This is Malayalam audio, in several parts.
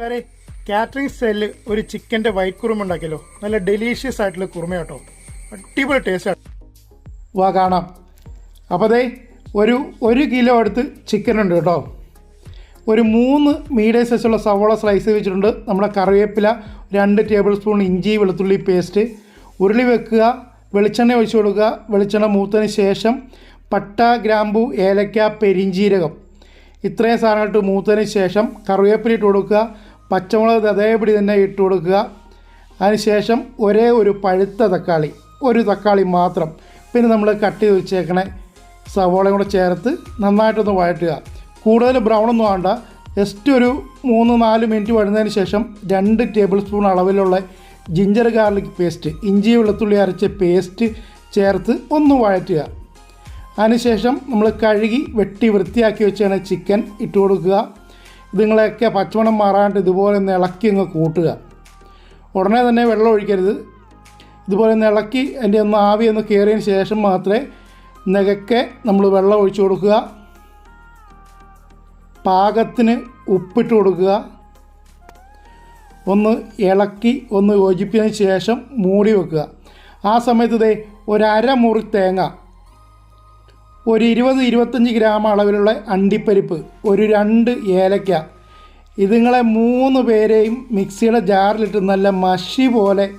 വേറെ കാറ്ററിംഗ് സ്റ്റൈലിൽ ഒരു ചിക്കന്റെ വൈറ്റ് കുറുമ ഉണ്ടാക്കിയല്ലോ. നല്ല ഡെലീഷ്യസ് ആയിട്ടുള്ള കുറുമ കേട്ടോ. അടിപൊളി ടേസ്റ്റ് വാ കാണാം. അപ്പോൾ അതേ ഒരു ഒരു കിലോ അടുത്ത് ചിക്കൻ ഉണ്ട് കേട്ടോ. ഒരു മൂന്ന് മീഡിയം സൈസുള്ള സവോള സ്ലൈസ് വെച്ചിട്ടുണ്ട്. നമ്മുടെ കറിവേപ്പില രണ്ട് ടേബിൾ സ്പൂൺ ഇഞ്ചി വെളുത്തുള്ളി പേസ്റ്റ് ഉരുളി വെക്കുക വെളിച്ചെണ്ണ ഒഴിച്ചു കൊടുക്കുക. വെളിച്ചെണ്ണ മൂത്തതിന് ശേഷം പട്ട ഗ്രാമ്പു ഏലക്ക പെരിഞ്ചീരകം. ഇത്രയും സാധനമായിട്ട് മൂത്തതിന് ശേഷം കറിവേപ്പില ഇട്ട് കൊടുക്കുക. പച്ചമുളക് അതേപടി തന്നെ ഇട്ട് കൊടുക്കുക. അതിനുശേഷം ഒരേ ഒരു പഴുത്ത തക്കാളി ഒരു തക്കാളി മാത്രം. പിന്നെ നമ്മൾ കട്ട് ചെയ്ത് വെച്ചേക്കണേ സവോളയും കൂടെ ചേർത്ത് നന്നായിട്ടൊന്ന് വഴറ്റുക. കൂടുതൽ ബ്രൗൺ ഒന്നും വേണ്ട ജസ്റ്റ് ഒരു മൂന്ന് നാല് മിനിറ്റ് വഴുന്നതിന് ശേഷം രണ്ട് ടേബിൾ സ്പൂൺ അളവിലുള്ള ജിഞ്ചർ ഗാർലിക് പേസ്റ്റ് ഇഞ്ചി വെളുത്തുള്ളി അരച്ച പേസ്റ്റ് ചേർത്ത് ഒന്ന് വഴറ്റുക. അതിനുശേഷം നമ്മൾ കഴുകി വെട്ടി വൃത്തിയാക്കി വെച്ചാണ് ചിക്കൻ ഇട്ട് കൊടുക്കുക. ഇതുങ്ങളെയൊക്കെ പച്ചമണം മാറാണ്ട് ഇതുപോലെ ഒന്ന് ഇളക്കി അങ്ങ് കൂട്ടുക. ഉടനെ തന്നെ വെള്ളം ഒഴിക്കരുത്. ഇതുപോലെ ഒന്ന് ഇളക്കി അതിന്റെ ഒന്ന് ആവി ഒന്ന് കയറിയതിന് ശേഷം മാത്രമേ നികക്കെ നമ്മൾ വെള്ളം ഒഴിച്ചു കൊടുക്കുക. പാകത്തിന് ഉപ്പിട്ട് കൊടുക്കുക. ഒന്ന് ഇളക്കി ഒന്ന് യോജിപ്പിച്ചതിന് ശേഷം മൂടി വെക്കുക. ആ സമയത്ത് ഇതേ ഒരു അരമുറി തേങ്ങ ഒരു ഇരുപത് ഇരുപത്തഞ്ച് ഗ്രാം അളവിലുള്ള അണ്ടിപ്പരിപ്പ് ഒരു രണ്ട് ഏലക്ക. ഇതുങ്ങളെ മൂന്ന് പേരെയും മിക്സിയുടെ ജാറിലിട്ട് നല്ല മഷി പോലെ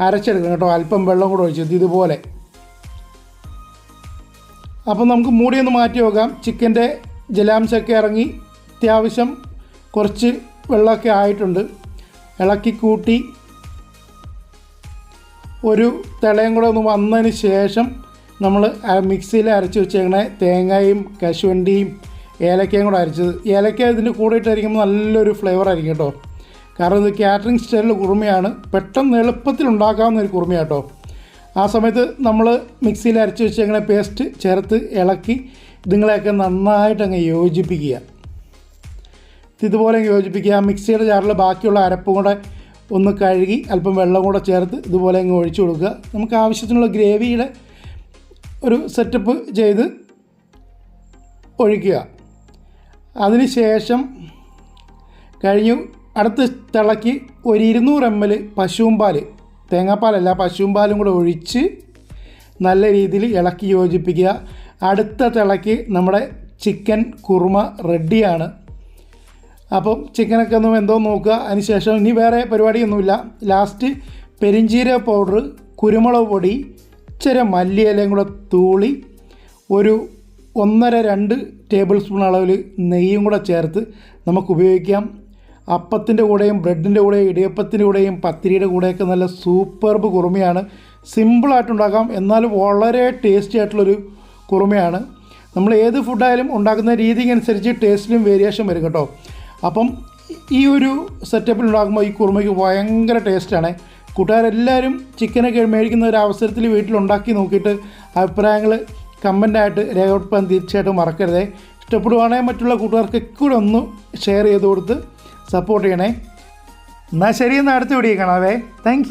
അരച്ചെടുക്കണം കേട്ടോ. അല്പം വെള്ളം കൂടെ ഒഴിച്ചത് ഇതുപോലെ. അപ്പം നമുക്ക് മൂടിയൊന്ന് മാറ്റി നോക്കാം ചിക്കന്റെ ജലാംശമൊക്കെ ഇറങ്ങി അത്യാവശ്യം കുറച്ച് വെള്ളമൊക്കെ ആയിട്ടുണ്ട്. ഇളക്കി കൂട്ടി ഒരു തിളയും കൂടെ ഒന്ന് വന്നതിന് ശേഷം നമ്മൾ മിക്സിയിൽ അരച്ച് വെച്ചേക്കണ തേങ്ങയും കശുവണ്ടിയും ഏലക്കയും കൂടെ അരച്ചത്. ഏലക്ക ഇതിന്റെ കൂടെ ഇട്ടായിരിക്കുമ്പോൾ നല്ലൊരു ഫ്ലേവർ ആയിരിക്കും കേട്ടോ. കാരണം ഇത് കാറ്ററിംഗ് സ്റ്റൈലിൽ കുറുമയാണ്. പെട്ടെന്ന് എളുപ്പത്തിൽ ഉണ്ടാക്കാവുന്ന ഒരു കുറുമയാണ് കേട്ടോ. ആ സമയത്ത് നമ്മൾ മിക്സിയിൽ അരച്ച് വെച്ചേക്കണ പേസ്റ്റ് ചേർത്ത് ഇളക്കി ഇതുങ്ങളെയൊക്കെ നന്നായിട്ട് അങ്ങ് യോജിപ്പിക്കുക. ഇതുപോലെ യോജിപ്പിക്കുക. മിക്സിയുടെ ജാറിൽ ബാക്കിയുള്ള അരപ്പും കൂടെ ഒന്ന് കഴുകി അല്പം വെള്ളം കൂടെ ചേർത്ത് ഇതുപോലെ അങ്ങ് ഒഴിച്ചു കൊടുക്കുക. നമുക്ക് ആവശ്യത്തിനുള്ള ഗ്രേവിയുടെ ഒരു സെറ്റപ്പ് ചെയ്ത് ഒഴിക്കുക. അതിന് ശേഷം കഴിഞ്ഞു. അടുത്ത തിളക്കി ഒരു ഇരുന്നൂറ് എം എൽ പശുവും പാൽ തേങ്ങാപ്പാലല്ല പശുവും പാലും കൂടെ ഒഴിച്ച് നല്ല രീതിയിൽ ഇളക്കി യോജിപ്പിക്കുക. അടുത്ത തിളക്കി നമ്മുടെ ചിക്കൻ കുറുമ റെഡിയാണ് അപ്പം ചിക്കനൊക്കെ ഒന്ന് എന്തോ നോക്കുക. അതിന് ശേഷം ഇനി വേറെ പരിപാടിയൊന്നുമില്ല. ലാസ്റ്റ് പെരിഞ്ചീരക പൗഡർ കുരുമുളക് പൊടി ഇച്ചിരി മല്ലിയിലയും കൂടെ തൂളി ഒരു ഒന്നര രണ്ട് ടേബിൾ സ്പൂൺ അളവിൽ നെയ്യും കൂടെ ചേർത്ത് നമുക്ക് ഉപയോഗിക്കാം. അപ്പത്തിന്റെ കൂടെയും ബ്രെഡിന്റെ കൂടെയും ഇടിയപ്പത്തിന്റെ കൂടെയും പത്തിരിയുടെ കൂടെയൊക്കെ നല്ല സൂപ്പർബ് കുറുമയാണ്. സിമ്പിളായിട്ടുണ്ടാക്കാം എന്നാൽ വളരെ ടേസ്റ്റി ആയിട്ടുള്ളൊരു കുറുമയാണ്. നമ്മൾ ഏത് ഫുഡായാലും ഉണ്ടാക്കുന്ന രീതിക്ക് അനുസരിച്ച് ടേസ്റ്റിലും വേരിയേഷൻ വരും കേട്ടോ. അപ്പം ഈ ഒരു സെറ്റപ്പിൽ ഉണ്ടാക്കുമ്പോൾ ഈ കുറുമയ്ക്ക് ഭയങ്കര ടേസ്റ്റാണ് കൂട്ടുകാരെല്ലാവരും ചിക്കനൊക്കെ മേടിക്കുന്ന ഒരു അവസരത്തിൽ വീട്ടിലുണ്ടാക്കി നോക്കിയിട്ട് അഭിപ്രായങ്ങൾ കമന്റായിട്ട് രേഖപ്പെടുത്താൻ തീർച്ചയായിട്ടും മറക്കരുതേ. ഇഷ്ടപ്പെടുവാണെങ്കിൽ മറ്റുള്ള കൂട്ടുകാർക്ക് കൂടെ ഒന്ന് ഷെയർ ചെയ്ത് കൊടുത്ത് സപ്പോർട്ട് ചെയ്യണേ. എന്നാൽ ശരി എന്നാൽ അടുത്ത വീഡിയോ കാണാവേ. താങ്ക്